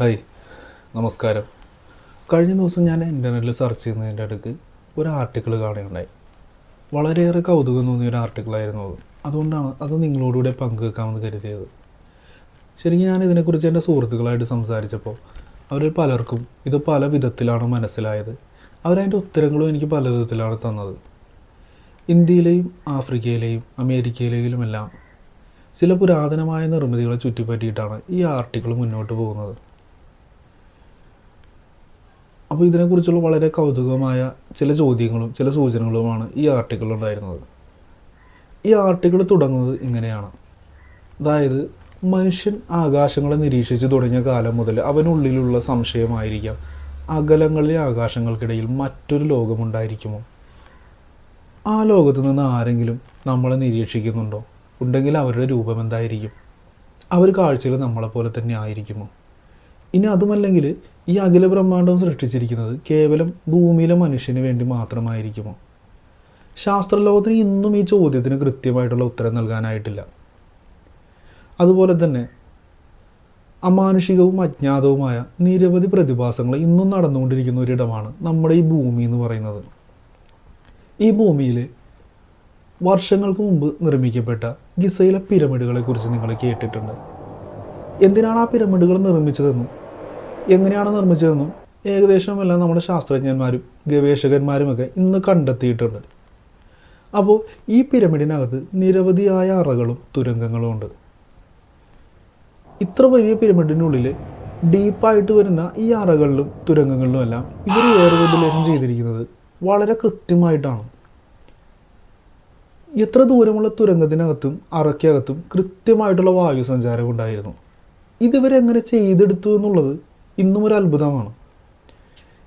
Hi നമസ്കാരം. കഴിഞ്ഞ ദിവസം ഞാൻ ഇന്റർനെറ്റിൽ സെർച്ച് ചെയ്യുന്നതിന്റെ അടുക്ക് ഒരു ആർട്ടിക്കിൾ കാണുകയുണ്ടായി. വളരെയേറെ കൗതുകം തോന്നിയ ഒരു ആർട്ടിക്കിളായിരുന്നു അത്. അതുകൊണ്ടാണ് അത് നിങ്ങളോടുകൂടെ പങ്കുവെക്കാമെന്ന് കരുതിയത്. ശരിക്കും ഞാൻ ഇതിനെക്കുറിച്ച് എന്റെ സുഹൃത്തുക്കളായിട്ട് സംസാരിച്ചപ്പോൾ അവരിൽ പലർക്കും ഇത് പല വിധത്തിലാണ് മനസ്സിലായത്. അവരതിന്റെ ഉത്തരങ്ങളും എനിക്ക് പല വിധത്തിലാണ് തന്നത്. ഇന്ത്യയിലെയും ആഫ്രിക്കയിലെയും അമേരിക്കയിലെയുമെല്ലാം ചില പുരാതനമായ നിർമ്മിതികളെ ചുറ്റിപ്പറ്റിയിട്ടാണ് ഈ ആർട്ടിക്കിൾ മുന്നോട്ട് പോകുന്നത്. അപ്പോൾ ഇതിനെക്കുറിച്ചുള്ള വളരെ കൗതുകമായ ചില ചോദ്യങ്ങളും ചില സൂചനകളുമാണ് ഈ ആർട്ടിക്കിളിൽ ഉണ്ടായിരുന്നത്. ഈ ആർട്ടിക്കിൾ തുടങ്ങുന്നത് ഇങ്ങനെയാണ്. അതായത് മനുഷ്യൻ ആകാശങ്ങളെ നിരീക്ഷിച്ച് തുടങ്ങിയ കാലം മുതൽ അവനുള്ളിലുള്ള സംശയമായിരിക്കാം അകലങ്ങളിലെ ആകാശങ്ങൾക്കിടയിൽ മറ്റൊരു ലോകമുണ്ടായിരിക്കുമോ? ആ ലോകത്ത് നിന്ന് ആരെങ്കിലും നമ്മളെ നിരീക്ഷിക്കുന്നുണ്ടോ? ഉണ്ടെങ്കിൽ അവരുടെ രൂപം എന്തായിരിക്കും അവർ കാഴ്ചയിൽ നമ്മളെപ്പോലെ തന്നെ ആയിരിക്കുമോ? ഇനി അതുമല്ലെങ്കിൽ ഈ അഖില ബ്രഹ്മാണ്ടം സൃഷ്ടിച്ചിരിക്കുന്നത് കേവലം ഭൂമിയിലെ മനുഷ്യന് വേണ്ടി മാത്രമായിരിക്കുമോ? ശാസ്ത്രലോകത്തിന് ഇന്നും ഈ ചോദ്യത്തിന് കൃത്യമായിട്ടുള്ള ഉത്തരം നൽകാനായിട്ടില്ല. അതുപോലെ തന്നെ അമാനുഷികവും അജ്ഞാതവുമായ നിരവധി പ്രതിഭാസങ്ങൾ ഇന്നും നടന്നുകൊണ്ടിരിക്കുന്ന ഒരിടമാണ് നമ്മുടെ ഈ ഭൂമി എന്ന് പറയുന്നത്. ഈ ഭൂമിയിൽ വർഷങ്ങൾക്ക് മുമ്പ് നിർമ്മിക്കപ്പെട്ട ഗിസയിലെ പിരമിഡുകളെക്കുറിച്ച് നിങ്ങൾ കേട്ടിട്ടുണ്ട്. എന്തിനാണ് ആ പിരമിഡുകൾ നിർമ്മിച്ചതെന്നും എങ്ങനെയാണ് നിർമ്മിച്ചതെന്നും ഏകദേശം എല്ലാം നമ്മുടെ ശാസ്ത്രജ്ഞന്മാരും ഗവേഷകന്മാരുമൊക്കെ ഇന്ന് കണ്ടെത്തിയിട്ടുണ്ട്. അപ്പോൾ ഈ പിരമിഡിനകത്ത് നിരവധിയായ അറകളും തുരങ്കങ്ങളും ഉണ്ട്. ഇത്ര വലിയ പിരമിഡിനുള്ളിൽ ഡീപ്പായിട്ട് വരുന്ന ഈ അറകളിലും തുരങ്കങ്ങളിലും എല്ലാം ഇവർ വേർവെന്റിലേഷൻ ചെയ്തിരിക്കുന്നത് വളരെ കൃത്യമായിട്ടാണ്. എത്ര ദൂരമുള്ള തുരങ്കത്തിനകത്തും അറയ്ക്കകത്തും കൃത്യമായിട്ടുള്ള വായു സഞ്ചാരം ഉണ്ടായിരുന്നു ഇതുവരെങ്ങനെ ചെയ്തെടുത്തു എന്നുള്ളത് ഇന്നും ഒരു അത്ഭുതമാണ്.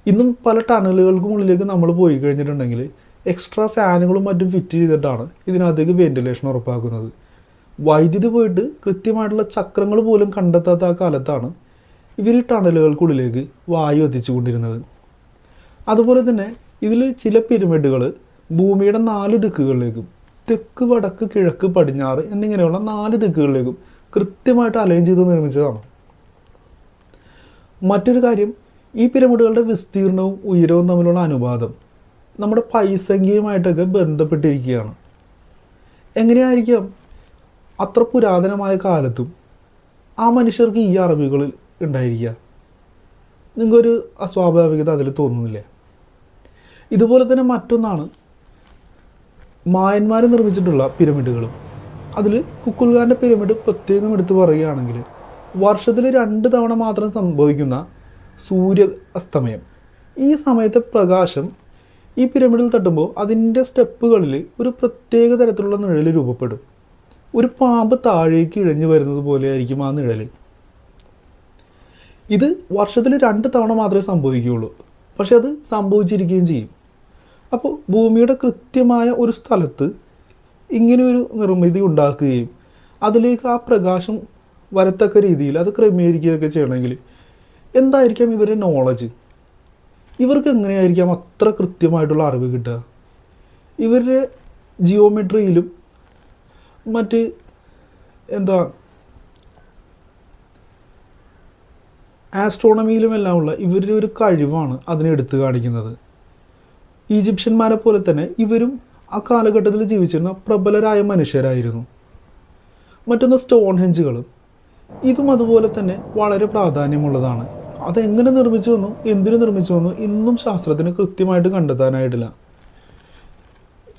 ഇന്നും പല ടണലുകൾക്കും ഉള്ളിലേക്ക് നമ്മൾ പോയി കഴിഞ്ഞിട്ടുണ്ടെങ്കിൽ എക്സ്ട്രാ ഫാനുകളും മറ്റും ഫിറ്റ് ചെയ്തിട്ടാണ് ഇതിനകത്തേക്ക് വെന്റിലേഷൻ ഉറപ്പാക്കുന്നത്. വൈദ്യുതി പോയിട്ട് കൃത്യമായിട്ടുള്ള ചക്രങ്ങൾ പോലും കണ്ടെത്താത്ത ആ കാലത്താണ് ഇവർ ഈ ടണലുകൾക്കുള്ളിലേക്ക് വായു എത്തിച്ചുകൊണ്ടിരുന്നത്. അതുപോലെ തന്നെ ഇതിൽ ചില പിരമിഡുകൾ ഭൂമിയുടെ നാല് ദിക്കുകളിലേക്കും തെക്ക് വടക്ക് കിഴക്ക് പടിഞ്ഞാറ് എന്നിങ്ങനെയുള്ള നാല് ദിക്കുകളിലേക്കും കൃത്യമായിട്ട് അലൈൻ ചെയ്ത് നിർമ്മിച്ചതാണ്. മറ്റൊരു കാര്യം ഈ പിരമിഡുകളുടെ വിസ്തീർണവും ഉയരവും തമ്മിലുള്ള അനുപാതം നമ്മുടെ പൈസംഖ്യയുമായിട്ടൊക്കെ ബന്ധപ്പെട്ടിരിക്കുകയാണ്. എങ്ങനെയായിരിക്കാം? അത്ര പുരാതനമായ കാലത്തും ആ മനുഷ്യർക്ക് ഈ അറിവുകൾ ഉണ്ടായിരിക്കുക. നിങ്ങൾക്കൊരു അസ്വാഭാവികത അതിൽ തോന്നുന്നില്ലേ. ഇതുപോലെ തന്നെ മറ്റൊന്നാണ് മായന്മാർ നിർമ്മിച്ചിട്ടുള്ള പിരമിഡുകളും. അതിൽ കുക്കുൽഖാന്റെ പിരമിഡ് പ്രത്യേകം എടുത്തു പറയുകയാണെങ്കിൽ വർഷത്തിൽ രണ്ട് തവണ മാത്രം സംഭവിക്കുന്ന സൂര്യ അസ്തമയം. ഈ സമയത്തെ പ്രകാശം ഈ പിരമിഡിൽ തട്ടുമ്പോൾ അതിന്റെ സ്റ്റെപ്പുകളിൽ ഒരു പ്രത്യേക തരത്തിലുള്ള നിഴൽ രൂപപ്പെടും. ഒരു പാമ്പ് താഴേക്ക് ഇഴഞ്ഞു വരുന്നത് പോലെയായിരിക്കും ആ നിഴൽ ഇത് വർഷത്തിൽ രണ്ട് തവണ മാത്രമേ സംഭവിക്കുകയുള്ളൂ. പക്ഷെ അത് സംഭവിച്ചിരിക്കുകയും ചെയ്യും. അപ്പോൾ ഭൂമിയുടെ കൃത്യമായ ഒരു സ്ഥലത്ത് ഇങ്ങനെ ഒരു നിർമ്മിതി ഉണ്ടാക്കുകയും അതിലേക്ക് ആ പ്രകാശം വരത്തക്ക രീതിയിൽ അത് ക്രമീകരിക്കുകയൊക്കെ ചെയ്യണമെങ്കിൽ എന്തായിരിക്കാം ഇവരുടെ നോളജ് ഇവർക്ക് എങ്ങനെയായിരിക്കാം അത്ര കൃത്യമായിട്ടുള്ള അറിവ് കിട്ടുക? ഇവരുടെ ജിയോമെട്രിയിലും മറ്റ് എന്താ ആസ്ട്രോണമിയിലും എല്ലാം ഉള്ള ഇവരുടെ ഒരു കഴിവാണ് അതിനെ എടുത്തു കാണിക്കുന്നത്. ഈജിപ്ഷ്യന്മാരെ പോലെ തന്നെ ഇവരും ആ കാലഘട്ടത്തിൽ ജീവിച്ചിരുന്ന പ്രബലരായ മനുഷ്യരായിരുന്നു. മറ്റൊന്ന് സ്റ്റോൺ ഹെഞ്ചുകളും ഇതും അതുപോലെ തന്നെ വളരെ പ്രാധാന്യമുള്ളതാണ്. അതെങ്ങനെ നിർമ്മിച്ചു വന്നു എന്തിനു നിർമ്മിച്ചു വന്നു ഇന്നും ശാസ്ത്രത്തിന് കൃത്യമായിട്ട് കണ്ടെത്താനായിട്ടില്ല.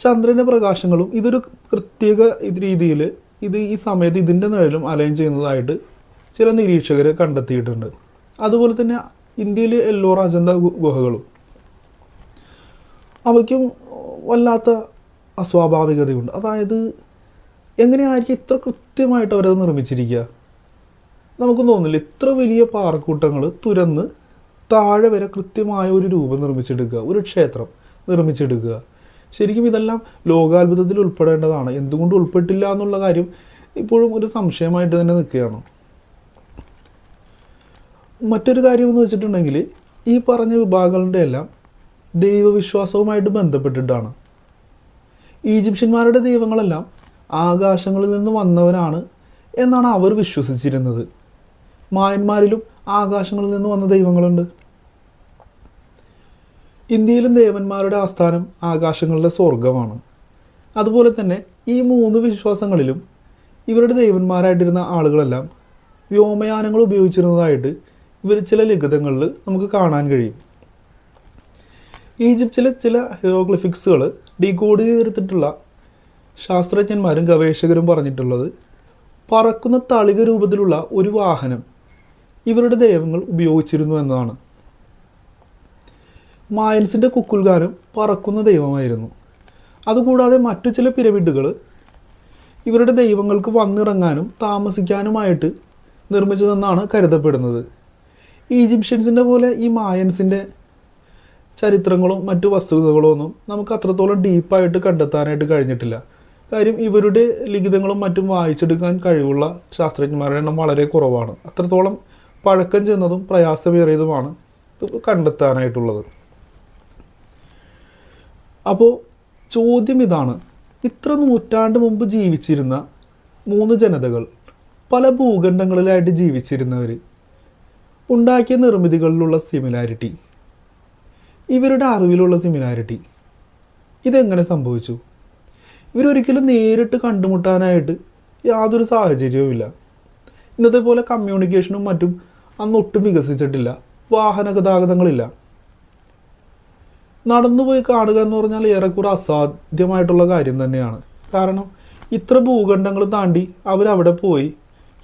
ചന്ദ്രന്റെ പ്രകാശങ്ങളും ഇതൊരു പ്രത്യേക രീതിയിൽ ഇത് ഈ സമയത്ത് ഇതിന്റെ നിഴലും അലൈൻ ചെയ്യുന്നതായിട്ട് ചില നിരീക്ഷകർ കണ്ടെത്തിയിട്ടുണ്ട്. അതുപോലെ തന്നെ ഇന്ത്യയിലെ എല്ലോർ അജന്ത ഗുഹകളും. അവയ്ക്കും വല്ലാത്ത അസ്വാഭാവികതയുണ്ട്. അതായത് എങ്ങനെയായിരിക്കും ഇത്ര കൃത്യമായിട്ട് അവരത് നിർമ്മിച്ചിരിക്കുക? നമുക്ക് തോന്നില്ല ഇത്ര വലിയ പാറക്കൂട്ടങ്ങൾ തുരന്ന് താഴെ വരെ കൃത്യമായ ഒരു രൂപം നിർമ്മിച്ചെടുക്കുക. ഒരു ക്ഷേത്രം നിർമ്മിച്ചെടുക്കുക. ശരിക്കും ഇതെല്ലാം ലോകാത്ഭുതത്തിൽ ഉൾപ്പെടേണ്ടതാണ്. എന്തുകൊണ്ട് ഉൾപ്പെട്ടില്ല എന്നുള്ള കാര്യം ഇപ്പോഴും ഒരു സംശയമായിട്ട് തന്നെ നിൽക്കുകയാണ്. മറ്റൊരു കാര്യം എന്ന് വെച്ചിട്ടുണ്ടെങ്കിൽ ഈ പറഞ്ഞ വിഭാഗങ്ങളുടെ എല്ലാം ദൈവവിശ്വാസവുമായിട്ട് ബന്ധപ്പെട്ടിട്ടാണ്. ഈജിപ്ഷ്യന്മാരുടെ ദൈവങ്ങളെല്ലാം ആകാശങ്ങളിൽ നിന്ന് വന്നവനാണ് എന്നാണ് അവർ വിശ്വസിച്ചിരുന്നത്. മായന്മാരിലും ആകാശങ്ങളിൽ നിന്ന് വന്ന ദൈവങ്ങളുണ്ട്. ഇന്ത്യയിലും ദേവന്മാരുടെ ആസ്ഥാനം ആകാശങ്ങളുടെ സ്വർഗമാണ് അതുപോലെ തന്നെ ഈ മൂന്ന് വിശ്വാസങ്ങളിലും ഇവരുടെ ദേവന്മാരായിട്ടിരുന്ന ആളുകളെല്ലാം വ്യോമയാനങ്ങൾ ഉപയോഗിച്ചിരുന്നതായിട്ട് ഇവർ ചില ലിഖിതങ്ങളിൽ നമുക്ക് കാണാൻ കഴിയും. ഈജിപ്തിലെ ചില ഹീറോഗ്ലിഫിക്സുകൾ ഡീകോഡ് ചെയ്തെടുത്തിട്ടുള്ള ശാസ്ത്രജ്ഞന്മാരും ഗവേഷകരും പറഞ്ഞിട്ടുള്ളത് പറക്കുന്ന തളിക രൂപത്തിലുള്ള ഒരു വാഹനം ഇവരുടെ ദൈവങ്ങൾ ഉപയോഗിച്ചിരുന്നു എന്നതാണ്. മായൻസിന്റെ കുക്കുൽഗാനം പറക്കുന്ന ദൈവമായിരുന്നു. അതുകൂടാതെ മറ്റു ചില പിരമിഡുകൾ ഇവരുടെ ദൈവങ്ങൾക്ക് വന്നിറങ്ങാനും താമസിക്കാനുമായിട്ട് നിർമ്മിച്ചതെന്നാണ് കരുതപ്പെടുന്നത്. ഈജിപ്ഷ്യൻസിന്റെ പോലെ ഈ മായൻസിന്റെ ചരിത്രങ്ങളും മറ്റു വസ്തുതകളും ഒന്നും നമുക്ക് അത്രത്തോളം ഡീപ്പായിട്ട് കണ്ടെത്താനായിട്ട് കഴിഞ്ഞിട്ടില്ല. കാര്യം ഇവരുടെ ലിഖിതങ്ങളും മറ്റും വായിച്ചെടുക്കാൻ കഴിവുള്ള ശാസ്ത്രജ്ഞന്മാരുടെ എണ്ണം വളരെ കുറവാണ്. അത്രത്തോളം പഴക്കം ചെന്നതും പ്രയാസമേറിയതുമാണ് ഇത് കണ്ടെത്താനായിട്ടുള്ളത്. അപ്പോൾ ചോദ്യം ഇതാണ്. ഇത്ര നൂറ്റാണ്ട് മുമ്പ് ജീവിച്ചിരുന്ന മൂന്ന് ജനതകൾ പല ഭൂഖണ്ഡങ്ങളിലായിട്ട് ജീവിച്ചിരുന്നവർ ഉണ്ടാക്കിയ നിർമ്മിതികളിലുള്ള സിമിലാരിറ്റി ഇവരുടെ അറിവിലുള്ള സിമിലാരിറ്റി ഇതെങ്ങനെ സംഭവിച്ചു? ഇവരൊരിക്കലും നേരിട്ട് കണ്ടുമുട്ടാനായിട്ട് യാതൊരു സാഹചര്യവുമില്ല. ഇന്നത്തെ പോലെ കമ്മ്യൂണിക്കേഷനും മറ്റും അന്ന് ഒട്ടും വികസിച്ചിട്ടില്ല. വാഹന ഗതാഗതങ്ങളില്ല. നടന്നുപോയി കാണുക എന്ന് പറഞ്ഞാൽ ഏറെക്കുറെ അസാധ്യമായിട്ടുള്ള കാര്യം തന്നെയാണ്. കാരണം ഇത്ര ഭൂഖണ്ഡങ്ങൾ താണ്ടി അവരവിടെ പോയി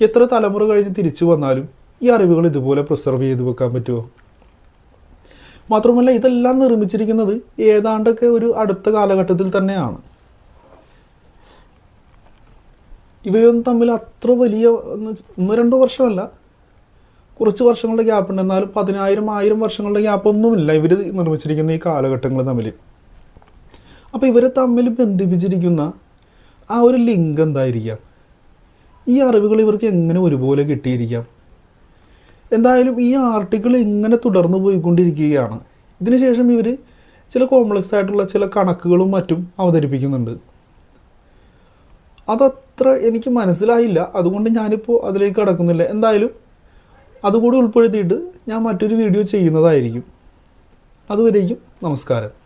എത്ര തലമുറ കഴിഞ്ഞ് തിരിച്ചു വന്നാലും ഈ അറിവുകൾ ഇതുപോലെ പ്രിസർവ് ചെയ്തു വെക്കാൻ പറ്റുമോ? മാത്രമല്ല ഇതെല്ലാം നിർമ്മിച്ചിരിക്കുന്നത് ഏതാണ്ടൊക്കെ ഒരു അടുത്ത കാലഘട്ടത്തിൽ തന്നെയാണ്. ഇവയൊന്നും തമ്മിൽ അത്ര വലിയ ഒന്ന് രണ്ട് വർഷമല്ല കുറച്ച് വർഷങ്ങളുടെ ഗ്യാപ്പ് ഉണ്ട്. എന്നാലും പതിനായിരം ആയിരം വർഷങ്ങളുടെ ഗ്യാപ്പ് ഒന്നുമില്ല. ഇവർ നിർമ്മിച്ചിരിക്കുന്ന ഈ കാലഘട്ടങ്ങൾ തമ്മിൽ. അപ്പോൾ ഇവരെ തമ്മിൽ ബന്ധിപ്പിച്ചിരിക്കുന്ന ആ ഒരു ലിങ്ക് എന്തായിരിക്കാം? ഈ അറിവുകൾ ഇവർക്ക് എങ്ങനെ ഒരുപോലെ കിട്ടിയിരിക്കാം? എന്തായാലും ഈ ആർട്ടിക്കിൾ ഇങ്ങനെ തുടർന്നു പോയിക്കൊണ്ടിരിക്കുകയാണ്. ഇതിനുശേഷം ഇവർ ചില കോംപ്ലക്സ് ആയിട്ടുള്ള ചില കണക്കുകളും മറ്റും അവതരിപ്പിക്കുന്നുണ്ട്. അതത്ര എനിക്ക് മനസ്സിലായില്ല. അതുകൊണ്ട് ഞാനിപ്പോൾ അതിലേക്ക് കടക്കുന്നില്ല. എന്തായാലും അതുകൂടി ഉൾപ്പെടുത്തിയിട്ട് ഞാൻ മറ്റൊരു വീഡിയോ ചെയ്യുന്നതായിരിക്കും. അതുവരേക്കും നമസ്കാരം.